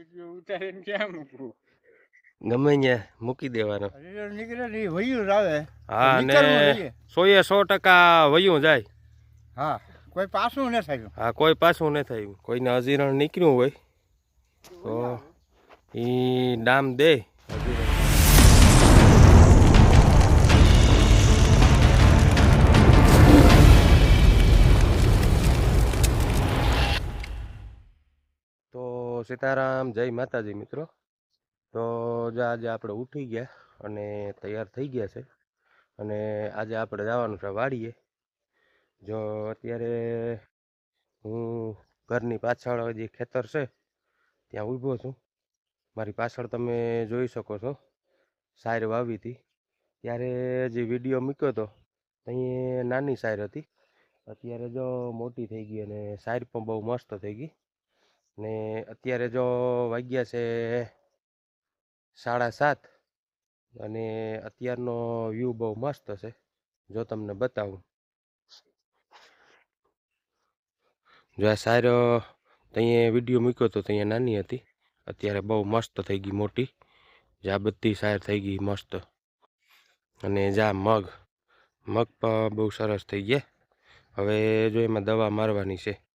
Video ઉતારીને ક્યાં મૂકવું? ગમે ત્યાં મૂકી દેવાનો. નીકળે ને વયું આવે. હા ને સો એ સોએ સો ટકા વયું જાય. હા કોઈ પાછું ન થયું. હા કોઈ પાછું ન થયું. કોઈને અજીરણ નીકળ્યું હોય તો એ ડામ દે. સીતારામ, જય માતાજી મિત્રો. તો જો આજે આપણે ઉઠી ગયા અને તૈયાર થઈ ગયા છે. અને આજે આપણે જવાનું છે વાડીએ. જો અત્યારે હું ઘરની પાછળ જે ખેતર છે, ત્યાં ઊભો છું. મારી પાછળ તમે જોઈ શકો છો સાયર વાવી હતી. ત્યારે જે વીડિયો મૂક્યો હતો, ત્યાં નાની સાયર હતી. અત્યારે જો મોટી થઈ ગઈ અને સાયર પણ બહુ મસ્ત થઈ ગઈ. ને અત્યારે જો વાગ્યા છે સાડા સાત અને અત્યારનો વ્યૂ બહુ મસ્ત છે. જો તમને બતાવું. જો આ સારો ત્યાં વીડિયો મૂક્યો હતો ત્યાં નાની હતી. અત્યારે બહુ મસ્ત થઈ ગઈ મોટી. જા બધી સાર થઈ ગઈ મસ્ત. અને જા મગ મગ પણ બહુ સરસ થઈ ગયા. હવે જો એમાં દવા મારવાની છે.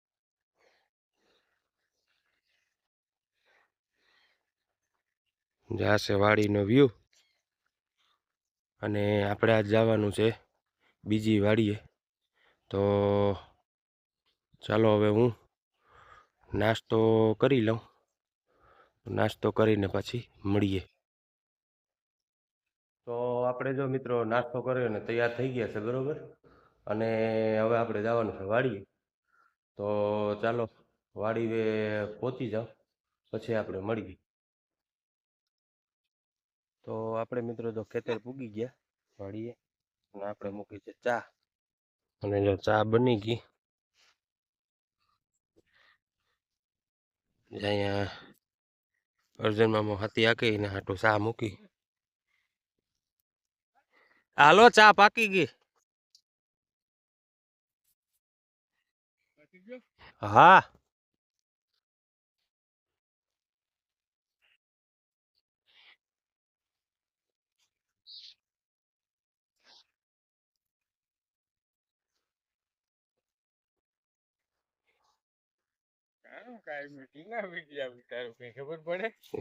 જ્યાં છે વાડીનો વ્યૂ અને આપણે આજ જવાનું છે બીજી વાડીએ. તો ચાલો હવે હું નાસ્તો કરી લઉં. નાસ્તો કરીને પછી મળીએ. તો આપણે જો મિત્રો નાસ્તો કર્યો ને તૈયાર થઈ ગયા છે, બરોબર? અને હવે આપણે જવાનું છે વાડીએ. તો ચાલો વાડીએ પહોંચી જાઓ. પછી આપણે મળીએ. તો આપણે મિત્રો જો ખેતર પૂગી ગયા વાડીએ અને આપણે મૂકી છે ચા. અને જો ચા બની ગઈ. અહીંયા અર્જુન મામો હાથી આકી ને હાટું ચા મૂકી. હાલો ચા પાકી ગઈ. હા.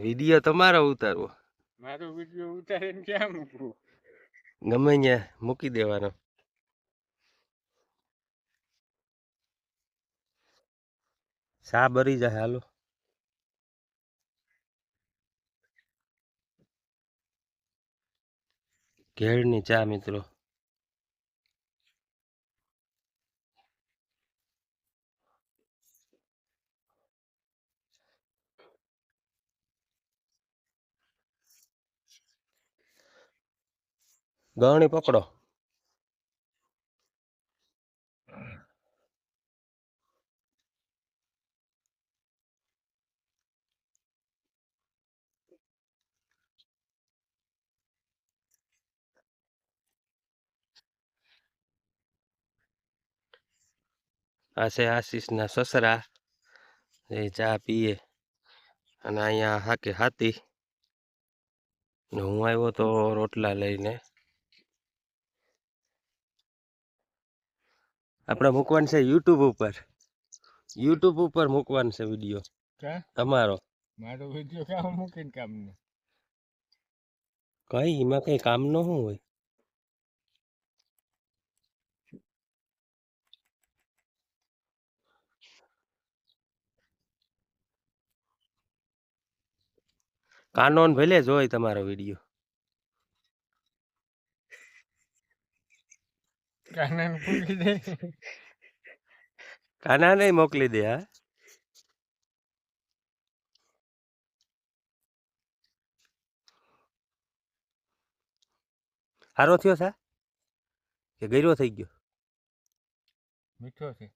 વીડિયો તમારો ઉતારવો. મારો વીડિયો ઉતારીને ક્યાં મૂકવું? ગમે ત્યાં મૂકી દેવાનો. સા બરી જાય હાલો. કેળની ચા મિત્રો. ગવણી પકડો. આ છે આશીષના સસરા. એ ચા પીએ. અને અહીંયા હાકે હાથી ને હું આવ્યો તો રોટલા લઈને. આપણે મૂકવાનું છે યુટ્યુબ ઉપર. યુટ્યુબ ઉપર મૂકવાનું છે વીડિયો તમારો. મારો વીડિયો ક્યાં મૂકીને કામ ને કઈ એમાં કઈ કામ ન શું હોય. કાનોન ભલે જોય તમારો વીડિયો કાનાને મોકલી દે. કાના નહીં મોકલી દે હા. સારો થયો સા કે ગયરો થઈ ગયો? મીઠો છે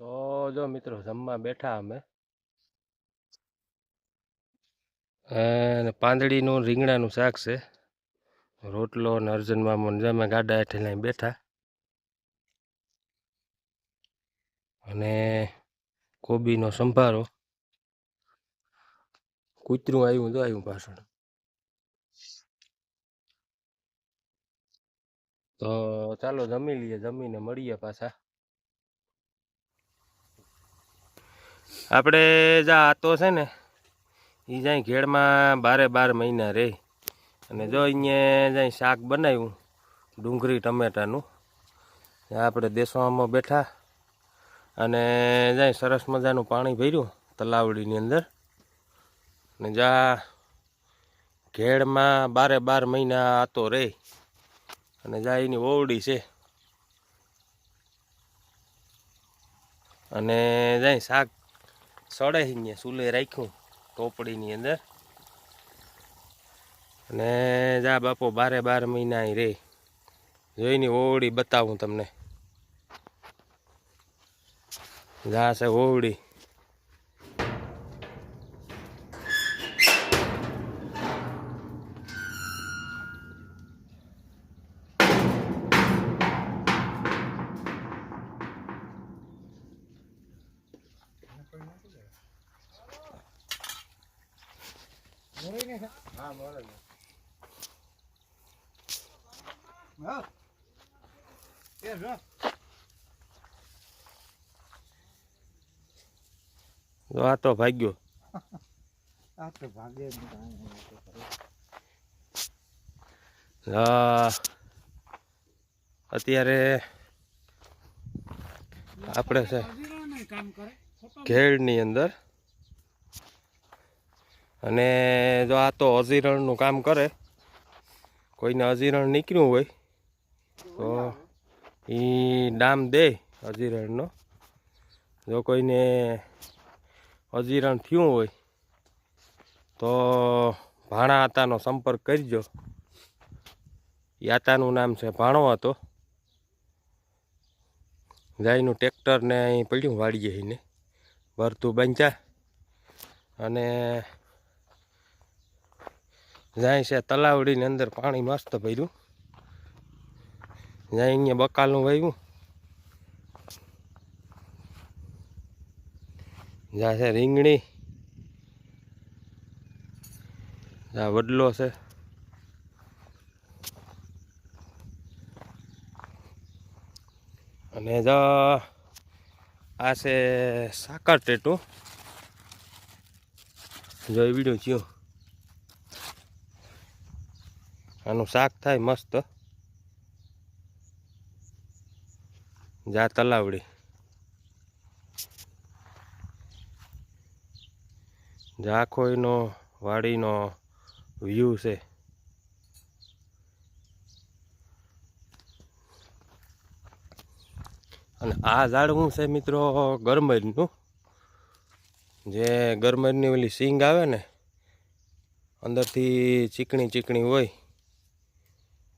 તો જો મિત્રો જમવા બેઠા અમે. અને પાંદડીનું રીંગણાનું શાક છે. રોટલો ને અર્જુન મામો જમે ગાડા હેઠે લઈ બેઠા. અને કોબીનો સંભારો. કૂતરું આવ્યું તો આવ્યું પાછળ. તો ચાલો જમી લઈએ, જમીને મળીએ પાછા. આપણે જા આતો છે ને એ જાય ઘેડમાં બારે બાર મહિના રહે અને જો અહીંયા જાય શાક બનાવ્યું, ડુંગળી, ટમેટાનું આપણે દેશવામાં બેઠા અને જાય સરસ મજાનું પાણી ભર્યું તલાવડીની અંદર. ને જા, ઘેડમાં બારે બાર મહિના આતો રહે અને જા, એની ઓવડી છે. અને જાય શાક સડે અહીંયા, ચૂલે રાખ્યું, ટોપડીની અંદર. અને જા બાપો, બારે બાર મહિના અહીં રે. જોઈને ઓવડી બતાવું તમને. જા છે ઓવડી. હા મળે તો આ તો ભાગ્યો. આ તો ભાગે અત્યારે આપણે છે ઘેડની અંદર અને જો આ તો અજીરણનું કામ કરે, કોઈને અજીરણ નીકળ્યું હોય, તો એ ડામ દે અજીરણનો. જો કોઈને અજીરણ થયું હોય, તો ભાણા આતાનો સંપર્ક કરજો. યાતાનું નામ છે ભાણો હતો ગાયનું ટ્રેક્ટર ને અહીં પડ્યું વાળીએ એને. ભરતું બંચા અને જાય છે તલાવડીની અંદર પાણી મસ્ત ભર્યું. જાય અહીંયા બકાલનું વાવ્યું. જ્યાં છે રીંગણી. જ્યાં વડલો છે. અને જ આ છે સાકર ટેટું. જો એ વીડિયો થયો આનું શાક થાય મસ્ત. જા તલાવડી. જાખોઈનો વાડીનો વ્યૂ છે. અને આ ઝાડવું છે મિત્રો? ગરમરનું જે ગરમરની ઓલી સિંગ આવે ને, અંદરથી ચીકણી ચીકણી હોય.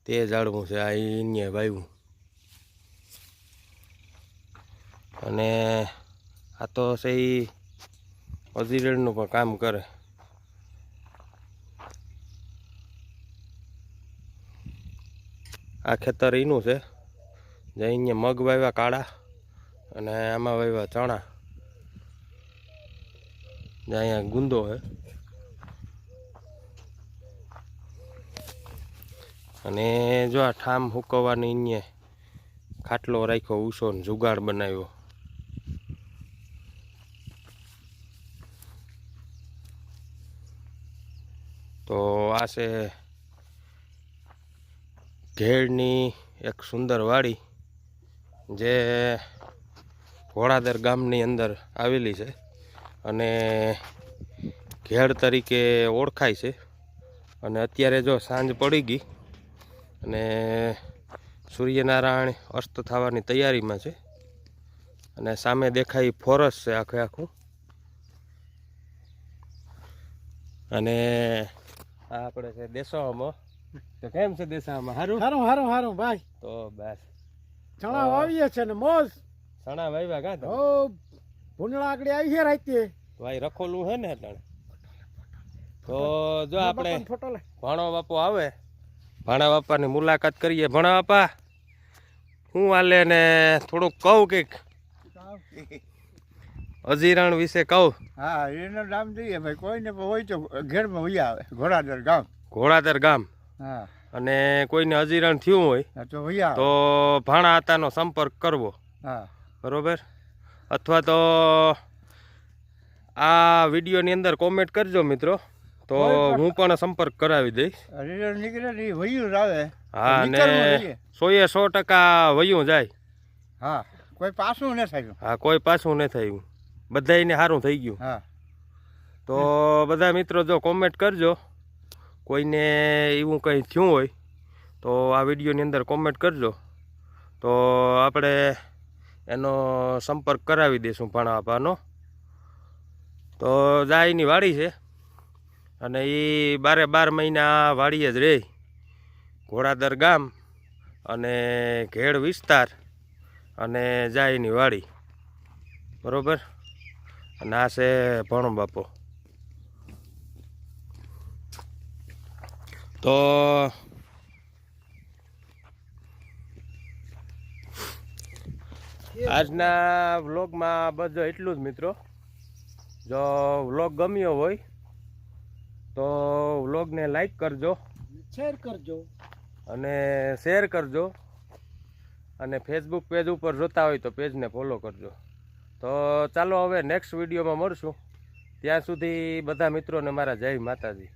તે ઝાડવું છે, આ અહીંયા વાવ્યું અને આ તો છે એ પણ કામ કરે. આ ખેતર એનું છે જે અહીંયા મગ વાવ્યા કાળા અને આમાં વાવ્યા ચણા. જે અહીંયા ગુંદો છે. અને જો આ ઠામ હુકવવાની અહીંયા ખાટલો રાખ્યો ઉસો ને જુગાડ બનાવ્યો. તો આ છે ઘેડની એક સુંદર વાડી જે ઘોડાદર ગામની અંદર આવેલી છે અને ઘેડ તરીકે ઓળખાય છે. અને અત્યારે જો સાંજ પડી ગઈ અને સૂર્યનારાયણ અસ્ત થવાની તૈયારીમાં છે. અને સામે દેખાય ફોરસ છે આખે આખું. અને આ આપણે છે દેસાવામાં. તો કેમ છે દેસાવામાં? સારું હારું સારું સારું ભાઈ. તો બસ. ચણા વાવીએ છે ને મોજ. ચણા વાવ્યા કા તો ભૂંડળા આગળ આવી છે રાતે. ભાઈ રખોલું હે ને એટલે. તો જો આપણે ભાણો બાપુ આવે. ભાણા બાપાની મુલાકાત કરીએ. ભણા બાપા હું હાલે ને થોડુંક કહું કંઈક? અજીરણ વિશે કહું? હા એનું નામ દઈએ ભાઈ. કોઈને હોય તો ઘેરમાં હોય આવે. ઘોડાદર ગામ. ઘોડાદર ગામ. હા. અને કોઈને અજીરણ થયું હોય તો તો ભાણા હતાનો સંપર્ક કરવો. હા. બરોબર? અથવા તો આ વિડીયોની અંદર કોમેન્ટ કરજો મિત્રો. તો હું પણ સંપર્ક કરાવી દઈશ. રિઝલ્ટ નીકળે વયું આવે. હા ને સો સોએ સો ટકા વયું જાય. હા કોઈ પાછું ન થાય. હા કોઈ પાછું ન થયું. બધાયને સારું થઈ ગયું. હા. તો બધા મિત્રો જો કોમેન્ટ કરજો. કોઈને એવું કંઈ થયું હોય તો આ વિડીયોની અંદર કોમેન્ટ કરજો. તો આપણે એનો સંપર્ક કરાવી દઈશું ભણા બાપાનો તો જાયની વાડી છે. અને એ બારે બાર મહિના વાડીએ જ રહે ઘોડાદર ગામ અને ઘેડ વિસ્તાર અને જાયની વાડી. બરોબર? અને આ છે ભણો બાપો. તો આજના વ્લોગમાં બધો એટલું જ મિત્રો. જો વ્લોગ ગમ્યો હોય તો વ્લોગને લાઈક કરજો શેર કરજો. અને શેર કરજો. અને ફેસબુક પેજ ઉપર જોતા હોય તો પેજને ફોલો કરજો. તો ચાલો હવે નેક્સ્ટ વિડીયોમાં મળશું. ત્યાં સુધી બધા મિત્રોને મારા જય માતાજી.